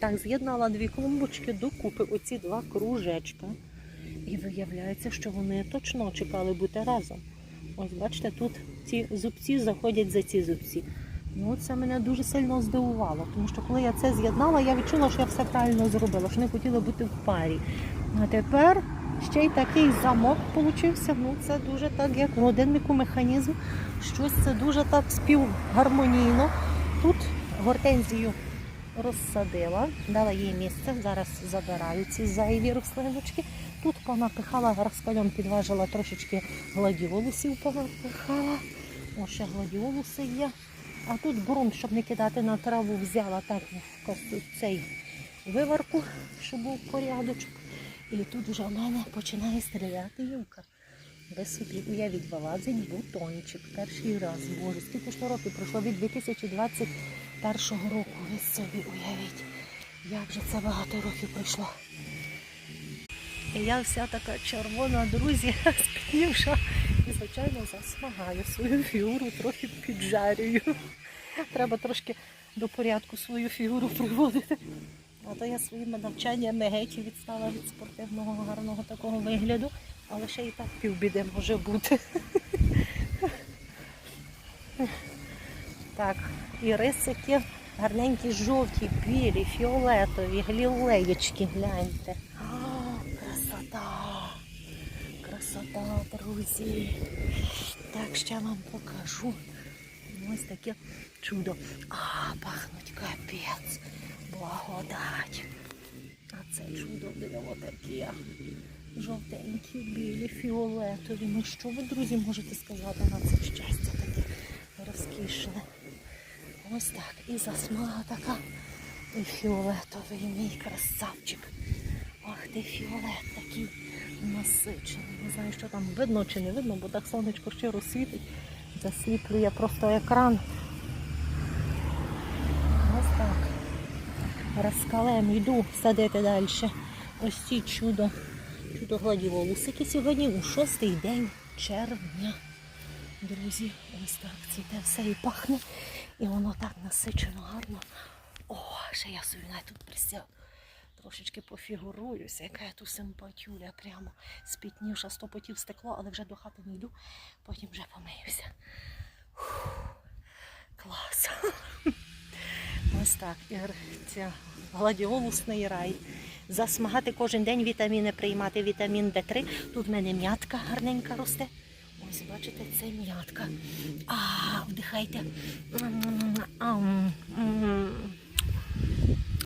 Так, з'єднала дві клумбочки докупи, оці два кружечка. І виявляється, що вони точно чекали бути разом. Ось бачите, тут ці зубці заходять за ці зубці. Ну, це мене дуже сильно здивувало, тому що коли я це з'єднала, я відчула, що я все правильно зробила, що вони хотіли бути в парі. А тепер ще й такий замок получився. Ну, це дуже так, як в годиннику механізм. Щось це дуже так співгармонійно. Тут гортензію розсадила, дала їй місце. Зараз забираю ці зайві рослиночки. Тут понапихала розкальон, підважила трошечки гладіолусів, понапихала. О, ще гладіолуси є. А тут ґрунт, щоб не кидати на траву, взяла так в цей виварку, щоб був порядочок. І тут вже в мене починає стріляти юка. Ви собі уявіть, вилазить бутончик. Перший раз. Боже, скільки ж років пройшло від 2021 року. Ви собі уявіть, як же це багато років пройшло. І я вся така червона, друзі, спітнівша. І, звичайно, засмагаю свою фігуру, трохи піджарюю. Треба трошки до порядку свою фігуру приводити. А то я своїми навчаннями геть відстала від спортивного гарного такого вигляду, але ще і так півбіди може бути. Так, і рисики гарненькі, жовті, білі, фіолетові, глілеєчки, гляньте. А, красота! Красота, друзі. Так, ще вам покажу. Ось таке чудо. А, пахнуть капець. Благодать. А це чудо диво таке. Жовтенькі, білі, фіолетові. Ну що ви, друзі, можете сказати на це щастя таке розкішне? Ось так. І засмага така. І фіолетовий мій красавчик. Ах ти фіолет такий насичений. Не знаю, що там видно чи не видно, бо так сонечко щиро світить. Засліплює просто екран. Ось так. Розкалем йду садити далі. Ось ці чудо. Чудо гладіолусики сьогодні у шостий день червня. Друзі, ось так цвіте все і пахне. І воно так насичено, гарно. О, ще я собі навіть тут присяг. Трошечки пофігуруюся, яка я тут симпатюля, прямо спітнівша, сто потів стекло, але вже до хати не йду, потім вже помиюся. Клас. Ось так. Ця гладіолусний рай. Засмагати кожен день вітаміни приймати, вітамін Д3. Тут в мене м'ятка гарненька росте. Ось, бачите, це м'ятка. А, เคยจะอืมอืม